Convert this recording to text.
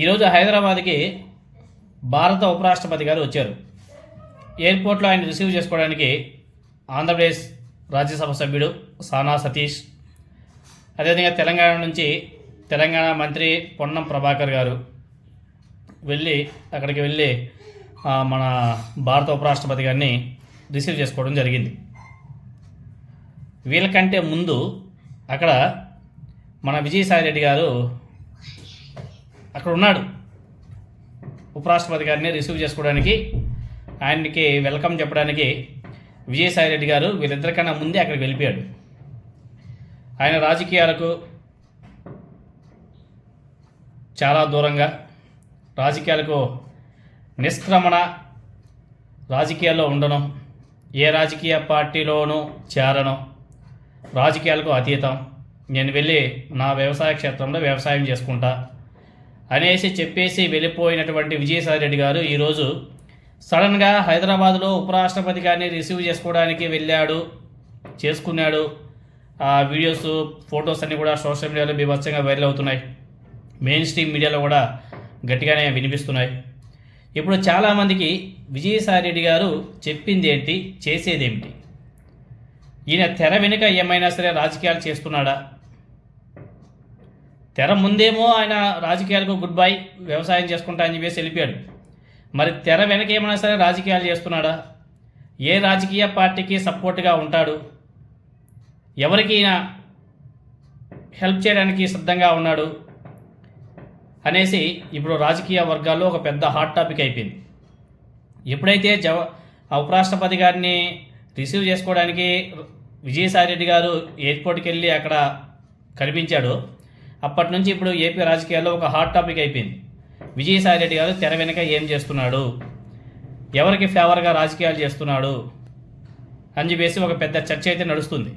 ఈరోజు హైదరాబాద్కి భారత ఉపరాష్ట్రపతి గారు వచ్చారు. ఎయిర్పోర్ట్లో ఆయన రిసీవ్ చేసుకోవడానికి ఆంధ్రప్రదేశ్ రాజ్యసభ సభ్యుడు సానా సతీష్ అదేవిధంగా తెలంగాణ నుంచి తెలంగాణ మంత్రి పొన్నం ప్రభాకర్ గారు వెళ్ళి అక్కడికి వెళ్ళి మన భారత ఉపరాష్ట్రపతి గారిని రిసీవ్ చేసుకోవడం జరిగింది. వీళ్ళకంటే ముందు అక్కడ మన విజయసాయి రెడ్డి గారు అక్కడ ఉన్నాడు ఉపరాష్ట్రపతి గారిని రిసీవ్ చేసుకోవడానికి ఆయనకి వెల్కమ్ చెప్పడానికి విజయసాయి రెడ్డి గారు వీరిద్దరికన్నా ముందే అక్కడికి వెళ్ళిపోయాడు. ఆయన రాజకీయాలకు చాలా దూరంగా రాజకీయాలకు నిష్క్రమణ రాజకీయాల్లో ఉండడం ఏ రాజకీయ పార్టీలోనూ చేరడం రాజకీయాలకు అతీతం. నేను వెళ్ళి నా వ్యవసాయ క్షేత్రంలో వ్యవసాయం చేసుకుంటా. అనేసి చెప్పేసి వెళ్ళిపోయినటువంటి విజయసాయి రెడ్డి గారు ఈరోజు సడన్గా హైదరాబాద్లో ఉపరాష్ట్రపతి గారిని రిసీవ్ చేసుకోవడానికి వెళ్ళాడు చేసుకున్నాడు. ఆ వీడియోస్ ఫొటోస్ అన్నీ కూడా సోషల్ మీడియాలో బీభత్సంగా వైరల్ అవుతున్నాయి. మెయిన్ స్ట్రీమ్ మీడియాలో కూడా గట్టిగానే వినిపిస్తున్నాయి. ఇప్పుడు చాలామందికి విజయసాయి రెడ్డి గారు చెప్పింది ఏంటి చేసేదేమిటి ఈయన తెర వెనుక ఏమైనా సరే రాజకీయాలు చేస్తున్నాడా? తెర ముందేమో ఆయన రాజకీయాలకు గుడ్ బై వ్యవసాయం చేసుకుంటా అని చెప్పేసి వెళ్ళిపోయాడు. మరి తెర వెనక ఏమైనా సరే రాజకీయాలు చేస్తున్నాడా? ఏ రాజకీయ పార్టీకి సపోర్ట్గా ఉంటాడు? ఎవరికైనా హెల్ప్ చేయడానికి సిద్ధంగా ఉన్నాడు? అనేసి ఇప్పుడు రాజకీయ వర్గాల్లో ఒక పెద్ద హాట్ టాపిక్ అయిపోయింది. ఎప్పుడైతే జవ ఉపరాష్ట్రపతి గారిని రిసీవ్ చేసుకోవడానికి విజయసాయి రెడ్డి గారు ఎయిర్పోర్ట్కి వెళ్ళి అక్కడ కనిపించాడు అప్పటి నుంచి ఇప్పుడు ఏపీ రాజకీయాల్లో ఒక హాట్ టాపిక్ అయిపోయింది. విజయసాయి రెడ్డి గారు తెర వెనుక ఏం చేస్తున్నాడు? ఎవరికి ఫేవర్గా రాజకీయాలు చేస్తున్నాడు? అని చెప్పేసి ఒక పెద్ద చర్చ అయితే నడుస్తుంది.